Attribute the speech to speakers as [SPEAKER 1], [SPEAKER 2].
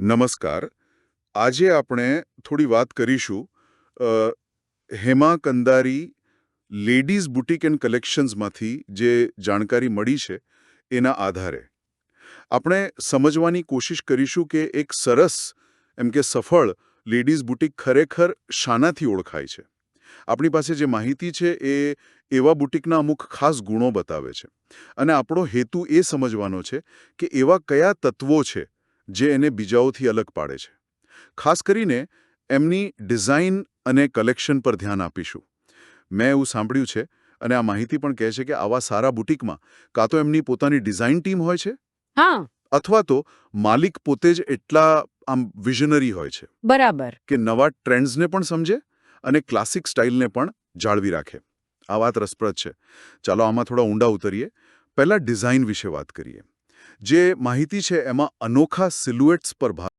[SPEAKER 1] નમસ્કાર. આજે આપણે થોડી વાત કરીશું Hema Kandari ladies boutique and કલેક્શન્સમાંથી જે જાણકારી મળી છે, એના આધારે. આપણે સમજવાની કોશિશ કરીશું કે એક સરસ, એમ કે સફળ લેડીઝ બુટીક ખરેખર શાનાથી ઓળખાય છે. આપણી પાસે જે માહિતી છે એ એવા બુટીકના અમુક ખાસ ગુણો બતાવે છે. અને આપણો હેતુ એ સમજવાનો છે કે એવા કયા તત્વો છે જે એને બીજાઓથી અલગ પાડે છે. ખાસ કરીને એમની ડિઝાઇન અને કલેક્શન પર ધ્યાન આપીશું. મેં એવું સાંભળ્યું છે અને આ માહિતી પણ કહે છે કે આવા સારા બુટીકમાં કાં તો એમની પોતાની ડિઝાઇન ટીમ હોય છે?
[SPEAKER 2] હા.
[SPEAKER 1] અથવા તો માલિક પોતે જ એટલા આમ વિઝનરી હોય છે?
[SPEAKER 2] બરાબર.
[SPEAKER 1] કે નવા ટ્રેન્ડ્સને પણ સમજે અને ક્લાસિક સ્ટાઇલને પણ જાળવી રાખે. આ વાત રસપ્રદ છે. ચાલો આમાં થોડા ઊંડા ઉતરીએ. પહેલાં ડિઝાઇન વિશે વાત કરીએ. જે માહિતી છે એમાં અનોખા સિલ્યુએટ્સ પર ભાર